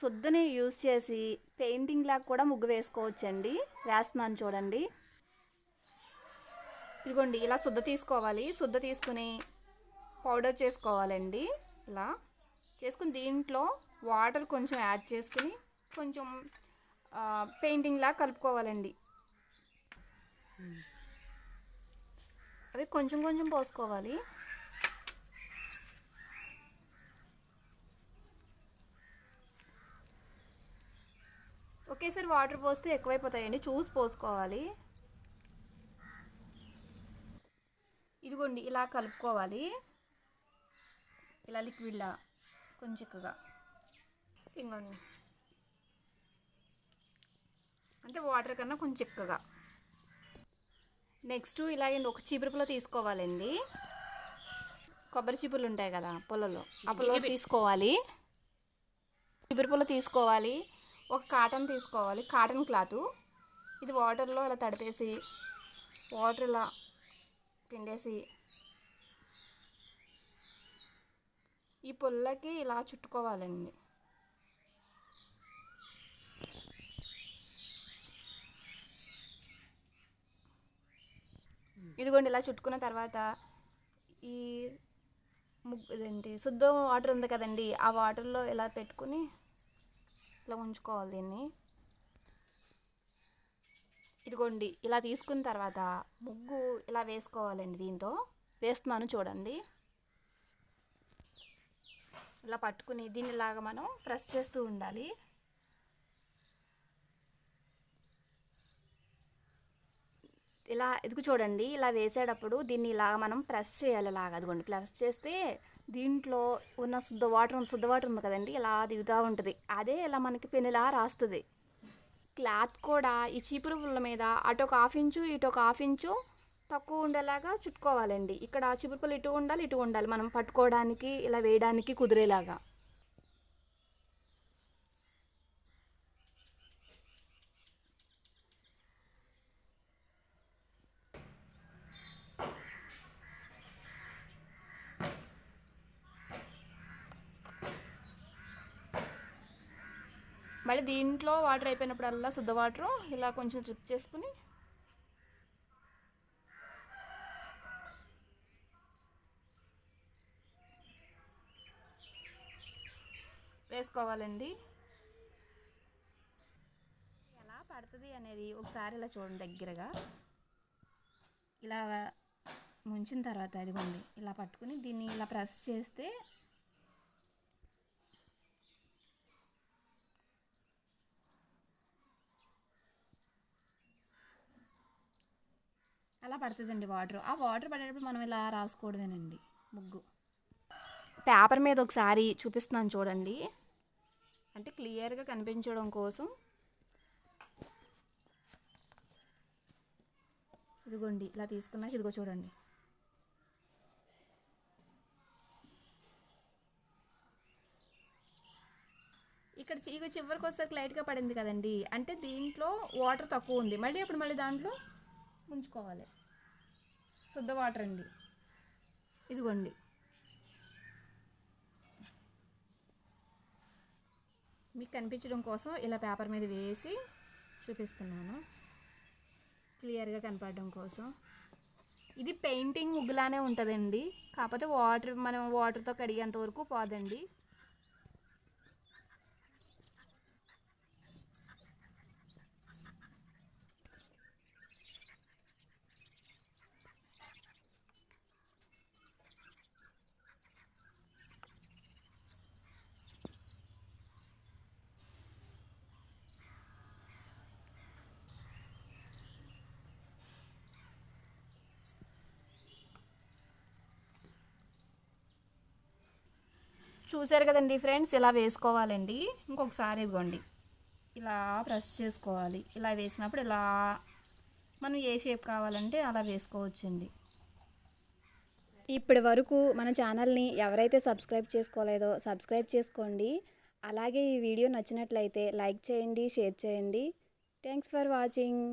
శుద్ధని use చేసి painting లాగా కూడా ముగ్గు వేసుకోవచ్చండి. వేస్తున్నాను చూడండి. ఇదిగోండి ఇలా శుద్ధ తీసుకోవాలి. శుద్ధ తీసుకుని పౌడర్ చేసుకోవాలండి. ఇలా చేసుకుని దీంట్లో వాటర్ కొంచెం యాడ్ చేసుకుని కొంచెం పెయింటింగ్ కలుపుకోవాలండి. అవి కొంచెం కొంచెం పోసుకోవాలి. ఒకేసారి వాటర్ పోస్తే ఎక్కువైపోతాయండి. చూసి పోసుకోవాలి. ఇదిగోండి ఇలా కలుపుకోవాలి. ఇలా లిక్విడ్లా కొంచెం చిక్కగా ఇంకోండి అంటే వాటర్ కన్నా కొంచెం చిక్కగా నెక్స్ట్ ఇలాగే ఒక చీపురుపులో తీసుకోవాలండి. కొబ్బరి చీపుర్లు ఉంటాయి కదా పొలంలో ఆ పొలంలో తీసుకోవాలి. చీపురు పుల్ల తీసుకోవాలి. ఒక కాటన్ తీసుకోవాలి కాటన్ క్లాత్. ఇది వాటర్లో ఇలా తడిపేసి వాటర్ ఇలా పిండేసి ఈ పుల్లకి ఇలా చుట్టుకోవాలండి. ఇదిగోండి ఇలా చుట్టుకున్న తర్వాత ఈ ముగ్గు ఇదేంటి శుద్ధ వాటర్ ఉంది కదండి ఆ వాటర్లో ఇలా పెట్టుకుని ఇట్లా ఉంచుకోవాలి దీన్ని. ఇదిగోండి ఇలా తీసుకున్న తర్వాత ముగ్గు ఇలా వేసుకోవాలండి దీంతో. వేస్తున్నాను చూడండి. ఇలా పట్టుకుని దీన్నిలాగా మనం ప్రెస్ చేస్తూ ఉండాలి. ఇలా ఎదుగు చూడండి ఇలా వేసేటప్పుడు దీన్ని ఇలా మనం ప్రెస్ చేయాలి ఇలాగ. అదిగోండి ప్రెస్ చేస్తే దీంట్లో ఉన్న శుద్ధ వాటర్ ఉంది- శుద్ధ వాటర్ ఉంది కదండి ఇలా దిగుతూ ఉంటుంది. అదే ఇలా మనకి పెనులా రాస్తుంది. క్లాత్ కూడా ఈ చీపురు పుల్ల మీద అటు ఒక హాఫ్ ఇంచు ఇటు ఒక హాఫ్ ఇంచు తక్కువ ఉండేలాగా చుట్టుకోవాలండి. ఇక్కడ చీపురు పుల్ల ఇటు ఉండాలి ఇటు ఉండాలి. మనం పట్టుకోవడానికి ఇలా వేయడానికి కుదిరేలాగా. మళ్ళీ దీంట్లో వాటర్ అయిపోయినప్పుడల్లా శుద్ధ వాటర్ ఇలా కొంచెం డ్రిప్ చేసుకుని వేసుకోవాలండి. ఎలా పడుతుంది అనేది ఒకసారి ఇలా చూడండి దగ్గరగా. ఇలా ముంచిన తర్వాత అదిగోండి ఇలా పట్టుకుని దీన్ని ఇలా ప్రెస్ చేస్తే అలా పడుతుందండి వాటర్. ఆ వాటర్ పడేటప్పుడు మనం ఇలా రాసుకోవడమేనండి ముగ్గు. పేపర్ మీద ఒకసారి చూపిస్తున్నాను చూడండి. అంటే క్లియర్గా కనిపించడం కోసం. ఇదిగోండి ఇలా తీసుకున్నాక ఇదిగో చూడండి. ఇక్కడ ఇగో చివరికి వచ్చేసరికి లైట్గా పడింది కదండి. అంటే దీంట్లో వాటర్ తక్కువ ఉంది. మళ్ళీ అప్పుడు మళ్ళీ దాంట్లో? ఉంచుకోవాలి. శుద్ధ వాటర్ అండి. ఇదిగోండి. మీకు కనిపించడం కోసం ఇలా పేపర్ మీద వేసి చూపిస్తున్నాను. క్లియర్గా కనపడడం కోసం. ఇది పెయింటింగ్ ముగ్గులానే ఉంటుందండి. కాకపోతే వాటర్ మనం వాటర్తో కడిగేంత వరకు పోదండి. చూసారు కదండి ఫ్రెండ్స్ ఇలా వేసుకోవాలండి. ఇంకొకసారి ఇదిగోండి ఇలా ప్రెస్ చేసుకోవాలి. ఇలా వేసినప్పుడు ఇలా మనం ఏ షేప్ కావాలంటే అలా వేసుకోవచ్చండి. ఇప్పటి వరకు మన ఛానల్ని ఎవరైతే సబ్స్క్రైబ్ చేసుకోలేదో సబ్స్క్రైబ్ చేసుకోండి. అలాగే ఈ వీడియో నచ్చినట్లయితే లైక్ చేయండి షేర్ చేయండి. Thanks for watching.